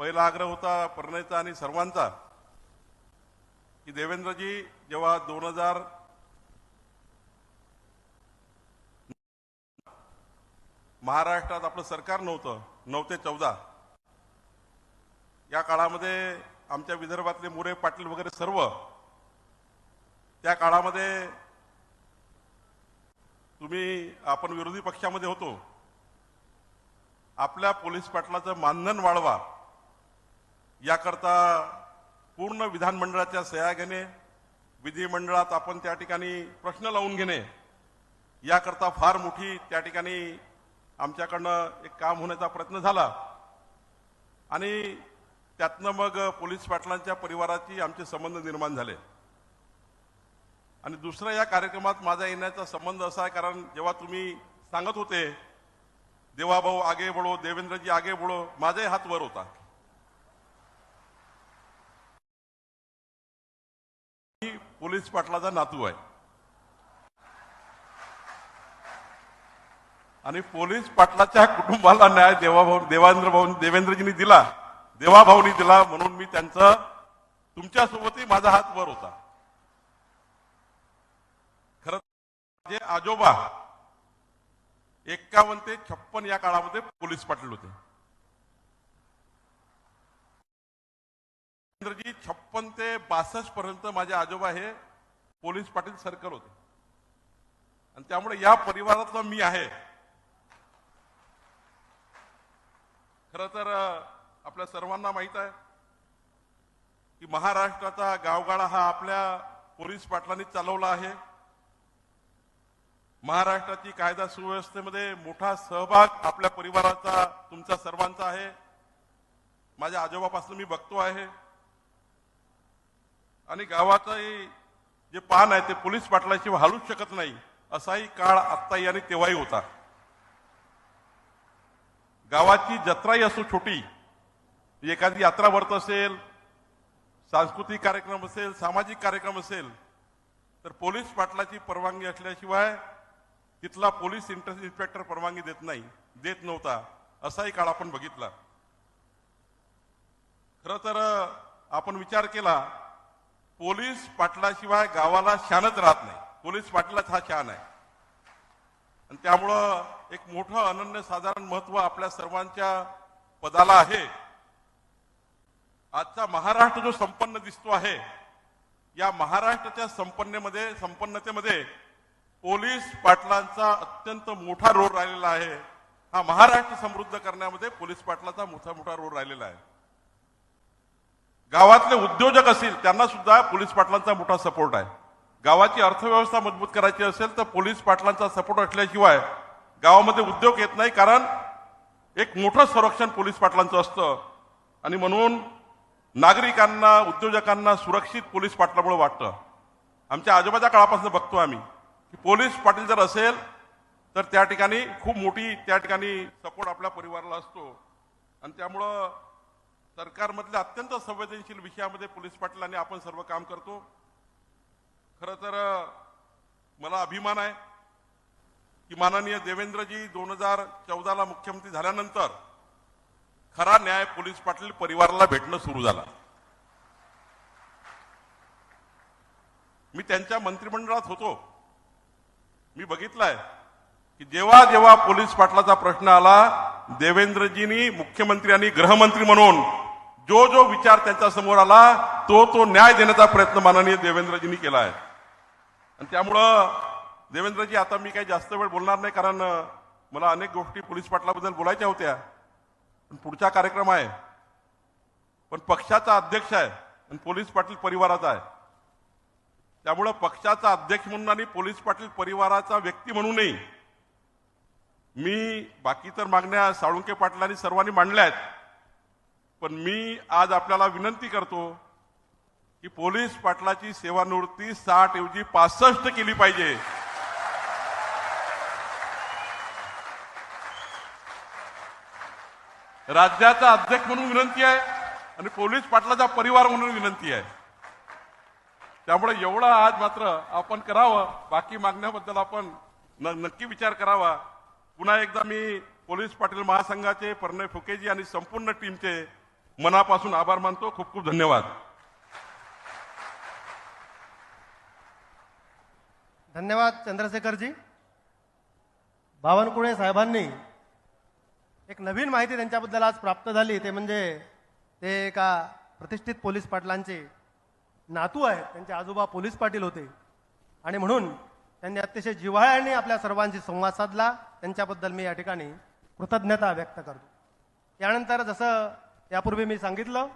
पहिला आग्रह होता प्रणयचा आणि सर्वांचा की देवेंद्रजी जेव्हा दोन हजार महाराष्ट्रात आपलं सरकार नव्हतं नऊ ते चौदा या काळामध्ये आमच्या विदर्भातले मोरे पाटील वगैरे सर्व त्या काळामध्ये तुम्ही आपण विरोधी पक्षामध्ये होतो आपल्या पोलीस पाटलाचं मानधन वाढवा. याकरता पूर्ण विधानमंडळाच्या सह्या घेणे विधिमंडळात आपण त्या ठिकाणी प्रश्न लावून घेणे याकरता फार मोठी त्या ठिकाणी आमच्याकडनं एक काम होण्याचा प्रयत्न झाला. आणि त्यातनं मग पोलीस पाटलांच्या परिवाराची आमचे संबंध निर्माण झाले. आणि दुसरा या कार्यक्रमात माझा येण्याचा संबंध असा आहे कारण जेव्हा तुम्ही सांगत होते देवाभाऊ आगे बोळो देवेंद्रजी आगे बोळो माझाही हात वर होता. पोलीस पाटलाचा नातू आहे. आणि पोलीस पाटलाच्या कुटुंबाला न्याय देवाभाऊ देवेंद्र भाऊ देवेंद्रजींनी दिला देवाभाऊनी दिला म्हणून मी त्यांचं तुमच्यासोबतही माझा हात वर होता. खर माझे आजोबा एक्कावन्न ते छप्पन या काळामध्ये पोलीस पाटील होते. जी छप्पन ते बासष्ट पर्यंत माझे आजोबा हे पोलीस पाटील सर्कल होते. आणि त्यामुळे या परिवारातला मी आहे. खर तर आपल्या सर्वांना माहीत आहे की महाराष्ट्राचा गावगाडा हा आपल्या पोलीस पाटलांनी चालवला आहे. महाराष्ट्राची कायदा सुव्यवस्थेमध्ये मोठा सहभाग आपल्या परिवाराचा तुमचा सर्वांचा आहे. माझ्या आजोबापासून मी बघतो आहे. आणि गावाचंही जे पान आहे ते पोलीस पाटलाशिवाय हालूच शकत नाही असाही काळ आत्ताही आणि तेव्हाही होता. गावाची जत्राही असो छोटी एखादी यात्रा भरत असेल सांस्कृतिक कार्यक्रम असेल सामाजिक कार्यक्रम असेल तर पोलीस पाटलाची परवानगी असल्याशिवाय तिथला पोलीस इंटर इन्स्पेक्टर परवानगी देत नाही देत नव्हता असाही काळ आपण बघितला. खरं तर आपण विचार केला पोलीस पाटलाशिवाय गावाला शानच राहत नाही. पोलीस पाटलाच हा शान आहे. आणि त्यामुळं एक मोठं अनन्यसाधारण महत्त्व आपल्या सर्वांच्या पदाला आहे. आजचा महाराष्ट्र जो संपन्न दिसतो आहे या महाराष्ट्राच्या संपन्नेमध्ये संपन्नतेमध्ये पोलीस पाटलांचा अत्यंत मोठा रोल राहिलेला आहे. हा महाराष्ट्र समृद्ध करण्यामध्ये पोलीस पाटलाचा मोठा मोठा रोल राहिलेला आहे. गावातले उद्योजक असतील त्यांना सुद्धा पोलीस पाटलांचा मोठा सपोर्ट आहे. गावाची अर्थव्यवस्था मजबूत करायची असेल तर पोलीस पाटलांचा सपोर्ट असल्याशिवाय गावामध्ये उद्योग येत नाही कारण एक मोठं संरक्षण पोलीस पाटलांचं असतं. आणि म्हणून नागरिकांना उद्योजकांना सुरक्षित पोलीस पाटलामुळे वाटतं. आमच्या आजोबाच्या काळापासून बघतो आम्ही की पोलीस पाटील जर असेल तर त्या ठिकाणी खूप मोठी त्या ठिकाणी सपोर्ट आपल्या परिवाराला असतो. आणि त्यामुळं सरकारमधल्या अत्यंत संवेदनशील विषयामध्ये पोलीस पाटलाने आपण सर्व काम करतो. खरं तर मला अभिमान आहे की माननीय देवेंद्रजी दोन हजार चौदाला मुख्यमंत्री झाल्यानंतर खरा न्याय पोलीस पाटील परिवाराला भेटणं सुरू झाला. मी त्यांच्या मंत्रिमंडळात होतो. मी बघितलंय की जेव्हा जेव्हा पोलीस पाटलाचा प्रश्न आला देवेंद्रजींनी मुख्यमंत्री आणि गृहमंत्री म्हणून जो जो विचार त्यांच्यासमोर आला तो तो न्याय देण्याचा प्रयत्न माननीय देवेंद्रजींनी केला आहे. आणि त्यामुळं देवेंद्रजी आता मी काही जास्त वेळ बोलणार नाही कारण मला अनेक गोष्टी पोलीस पाटलाबद्दल बोलायच्या होत्या. पण पुढचा कार्यक्रम आहे. पण पक्षाचा अध्यक्ष आहे. आणि पोलीस पाटील परिवाराचा आहे. त्यामुळं पक्षाचा अध्यक्ष म्हणून आणि पोलीस पाटील परिवाराचा व्यक्ती म्हणूनही मी बाकी तर मागण्या साळुंके पाटलांनी सर्वांनी मांडल्या आहेत. पण मी आज आपल्याला विनंती करतो की पोलीस पाटलाची सेवानिवृत्ती साठ ऐवजी पासष्ट केली पाहिजे. राज्याचा अध्यक्ष म्हणून विनंती आहे आणि पोलीस पाटलाचा परिवार म्हणून विनंती आहे. त्यामुळे एवढं आज मात्र आपण करावं. बाकी मागण्याबद्दल आपण न- नक्की विचार करावा. पुन्हा एकदा मी पोलीस पाटील महासंघाचे प्रणय फुकेजी आणि संपूर्ण टीमचे मनापासून आभार मानतो. खूप खूप धन्यवाद. धन्यवाद चंद्रशेखरजी. बावनकुळे साहेबांनी एक नवीन माहिती त्यांच्याबद्दल आज प्राप्त झाली. ते म्हणजे ते एका प्रतिष्ठित पोलीस पाटलांचे नातू आहेत. त्यांचे आजोबा पोलीस पाटील होते. आणि म्हणून त्यांनी अतिशय जिव्हाळ्याने आपल्या सर्वांशी संवाद साधला. त्यांच्याबद्दल मी या ठिकाणी कृतज्ञता व्यक्त करतो. त्यानंतर जसं यापूर्वी मी सांगितलं